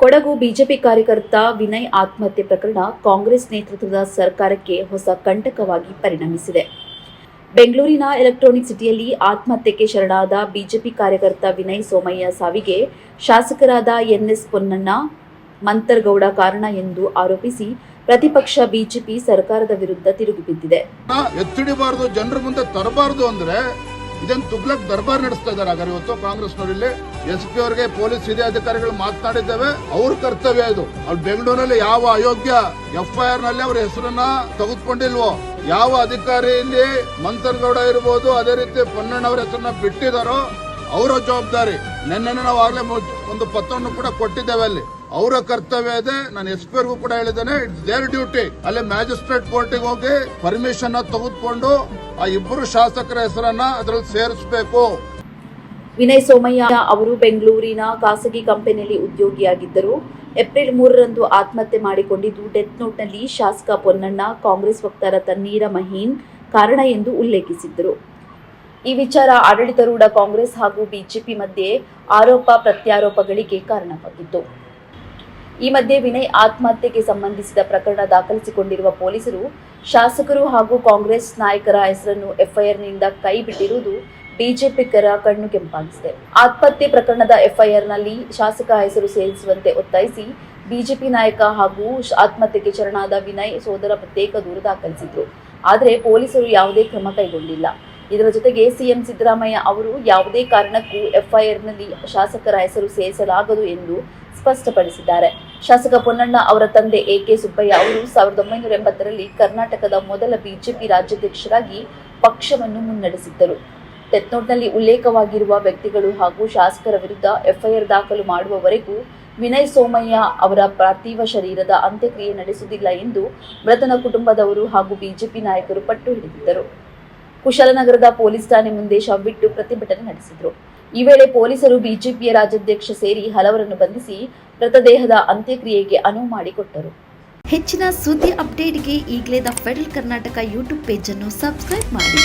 Kodagu BJP ಕಾರ್ಯಕರ್ತ ವಿನಯ್ ಆತ್ಮಹತ್ಯೆ ಪ್ರಕರಣ ಕಾಂಗ್ರೆಸ್ ನೇತೃತ್ವದ ಸರ್ಕಾರಕ್ಕೆ ಹೊಸ ಕಂಟಕವಾಗಿ ಪರಿಣಮಿಸಿದೆ. ಬೆಂಗಳೂರಿನ ಎಲೆಕ್ಟ್ರಾನಿಕ್ ಸಿಟಿಯಲ್ಲಿ ಆತ್ಮಹತ್ಯೆಗೆ ಶರಣಾದ ಬಿಜೆಪಿ ಕಾರ್ಯಕರ್ತ ವಿನಯ್ ಸೋಮಯ್ಯ ಸಾವಿಗೆ ಶಾಸಕರಾದ ಎನ್ಎಸ್ ಪೊನ್ನಣ್ಣ ಮಂತರ್ಗೌಡ ಕಾರಣ ಎಂದು ಆರೋಪಿಸಿ ಪ್ರತಿಪಕ್ಷ ಬಿಜೆಪಿ ಸರ್ಕಾರದ ವಿರುದ್ಧ ತಿರುಗಿಬಿದ್ದಿದೆ ಎತ್ತಿಡಿಬಾರ್ದು ಜನರ ಮುಂದೆ ತರಬಾರ್ದು ಅಂದ್ರೆ ಇದನ್ ತುಗ್ಲಕ್ ದರ್ಬಾರ್ ನಡೆಸ್ತಾ ಇದ್ದಾರೆ ಹಾಗಾದ್ರೆ ಇವತ್ತು ಕಾಂಗ್ರೆಸ್ನವರಲ್ಲಿ ಎಸ್ ಪಿ ಅವರಿಗೆ ಪೊಲೀಸ್ ಹಿರಿಯ ಅಧಿಕಾರಿಗಳು ಮಾತನಾಡಿದ್ದೇವೆ. ಅವ್ರ ಕರ್ತವ್ಯ ಇದು. ಅವ್ರು ಬೆಂಗಳೂರಿನಲ್ಲಿ ಯಾವ ಅಯೋಗ್ಯ ಎಫ್ ಐ ಆರ್ನಲ್ಲಿ ಅವ್ರ ಹೆಸರನ್ನ ತೆಗೆದುಕೊಂಡಿಲ್ವೋ, ಯಾವ ಅಧಿಕಾರಿ ಇಲ್ಲಿ ಮಂತರ್ಗೌಡ ಇರ್ಬೋದು, ಅದೇ ರೀತಿ ಪೊನ್ನಣ್ಣವರ ಹೆಸರನ್ನ ಬಿಟ್ಟಿದಾರೋ ಅವರ ಜವಾಬ್ದಾರಿ. ನಿನ್ನೆ ನಾವು ಆಗಲೇ ಒಂದು ಪತ್ರವನ್ನು ಕೂಡ ಕೊಟ್ಟಿದ್ದೇವೆ ಅಲ್ಲಿ. ಅವರ ಕರ್ತವ್ಯ ಇದೆ. ನಾನು ಎಸ್ ಪಿ ಕೂಡ ಹೇಳಿದ್ದೇನೆ ಇಟ್ಸ್ ದೇರ್ ಡ್ಯೂಟಿ ಅಲ್ಲಿ ಮ್ಯಾಜಿಸ್ಟ್ರೇಟ್ ಕೋರ್ಟಿಗೆ ಹೋಗಿ ಪರ್ಮಿಷನ್ ತೆಗೆದುಕೊಂಡು ಆ ಇಬ್ಬರು ಶಾಸಕರ ಹೆಸರನ್ನ ಅದರಲ್ಲಿ ಸೇರಿಸಬೇಕು. ವಿನಯ್ ಸೋಮಯ್ಯ ಅವರು ಬೆಂಗಳೂರಿನ ಖಾಸಗಿ ಕಂಪನಿಯಲ್ಲಿ ಉದ್ಯೋಗಿಯಾಗಿದ್ದರು. ಏಪ್ರಿಲ್ ಮೂರರಂದು ಆತ್ಮಹತ್ಯೆ ಮಾಡಿಕೊಂಡಿದ್ದು, ಡೆತ್ ನೋಟ್ನಲ್ಲಿ ಶಾಸಕ ಪೊನ್ನಣ್ಣ, ಕಾಂಗ್ರೆಸ್ ವಕ್ತಾರ ತನ್ನೀರ ಮಹೀನ್ ಕಾರಣ ಎಂದು ಉಲ್ಲೇಖಿಸಿದ್ದರು. ಈ ವಿಚಾರ ಆಡಳಿತಾರೂಢ ಕಾಂಗ್ರೆಸ್ ಹಾಗೂ ಬಿಜೆಪಿ ಮಧ್ಯೆ ಆರೋಪ ಪ್ರತ್ಯಾರೋಪಗಳಿಗೆ ಕಾರಣವಾಗಿತ್ತು. ಈ ಮಧ್ಯೆ ವಿನಯ್ ಆತ್ಮಹತ್ಯೆಗೆ ಸಂಬಂಧಿಸಿದ ಪ್ರಕರಣ ದಾಖಲಿಸಿಕೊಂಡಿರುವ ಪೊಲೀಸರು ಶಾಸಕರು ಹಾಗೂ ಕಾಂಗ್ರೆಸ್ ನಾಯಕರ ಹೆಸರನ್ನು ಎಫ್ಐಆರ್ನಿಂದ ಕೈ ಬಿಟ್ಟಿರುವುದು ಬಿಜೆಪಿಗರ ಕಣ್ಣು ಕೆಂಪಾಗಿಸಿದೆ. ಆತ್ಮಹತ್ಯೆ ಪ್ರಕರಣದ ಎಫ್ಐಆರ್ನಲ್ಲಿ ಶಾಸಕ ಹೆಸರು ಸೇರಿಸುವಂತೆ ಒತ್ತಾಯಿಸಿ ಬಿಜೆಪಿ ನಾಯಕ ಹಾಗೂ ಆತ್ಮಹತ್ಯೆಗೆ ಶರಣಾದ ವಿನಯ್ ಸೋದರ ಪ್ರತ್ಯೇಕ ದೂರು ದಾಖಲಿಸಿದ್ರು. ಆದರೆ ಪೊಲೀಸರು ಯಾವುದೇ ಕ್ರಮ ಕೈಗೊಂಡಿಲ್ಲ. ಇದರ ಜೊತೆಗೆ ಸಿಎಂ ಸಿದ್ದರಾಮಯ್ಯ ಅವರು ಯಾವುದೇ ಕಾರಣಕ್ಕೂ ಎಫ್ಐಆರ್ನಲ್ಲಿ ಶಾಸಕರ ಹೆಸರು ಸೇರಿಸಲಾಗದು ಎಂದು ಸ್ಪಷ್ಟಪಡಿಸಿದ್ದಾರೆ. ಶಾಸಕ ಪೊನ್ನಣ್ಣ ಅವರ ತಂದೆ ಎ ಕೆ ಸುಬ್ಬಯ್ಯ ಅವರು ಸಾವಿರದ ಒಂಬೈನೂರ ಎಂಬತ್ತರಲ್ಲಿ ಕರ್ನಾಟಕದ ಮೊದಲ ಬಿಜೆಪಿ ರಾಜ್ಯಾಧ್ಯಕ್ಷರಾಗಿ ಪಕ್ಷವನ್ನು ಮುನ್ನಡೆಸಿದ್ದರು. ಡೆತ್ನೋಟ್ನಲ್ಲಿ ಉಲ್ಲೇಖವಾಗಿರುವ ವ್ಯಕ್ತಿಗಳು ಹಾಗೂ ಶಾಸಕರ ವಿರುದ್ಧ ಎಫ್ಐಆರ್ ದಾಖಲು ಮಾಡುವವರೆಗೂ ವಿನಯ್ ಸೋಮಯ್ಯ ಅವರ ಪಾರ್ಥಿವ ಶರೀರದ ಅಂತ್ಯಕ್ರಿಯೆ ನಡೆಸುವುದಿಲ್ಲ ಎಂದು ಮೃತನ ಕುಟುಂಬದವರು ಹಾಗೂ ಬಿಜೆಪಿ ನಾಯಕರು ಪಟ್ಟು ಹಿಡಿದಿದ್ದರು. ಕುಶಲನಗರದ ಪೊಲೀಸ್ ಠಾಣೆ ಮುಂದೆ ಶವ್ವಿಟ್ಟು ಪ್ರತಿಭಟನೆ ನಡೆಸಿದರು. ಈ ವೇಳೆ ಪೊಲೀಸರು ಬಿಜೆಪಿಯ ರಾಜ್ಯಾಧ್ಯಕ್ಷ ಸೇರಿ ಹಲವರನ್ನು ಬಂಧಿಸಿ ಮೃತದೇಹದ ಅಂತ್ಯಕ್ರಿಯೆಗೆ ಅನುವು ಮಾಡಿಕೊಟ್ಟರು. ಹೆಚ್ಚಿನ ಸುದ್ದಿ ಅಪ್ಡೇಟ್ಗೆ ಈಗಲೇ ದ ಫೆಡರಲ್ ಕರ್ನಾಟಕ ಯೂಟ್ಯೂಬ್ ಪೇಜನ್ನು ಸಬ್ಸ್ಕ್ರೈಬ್ ಮಾಡಿ.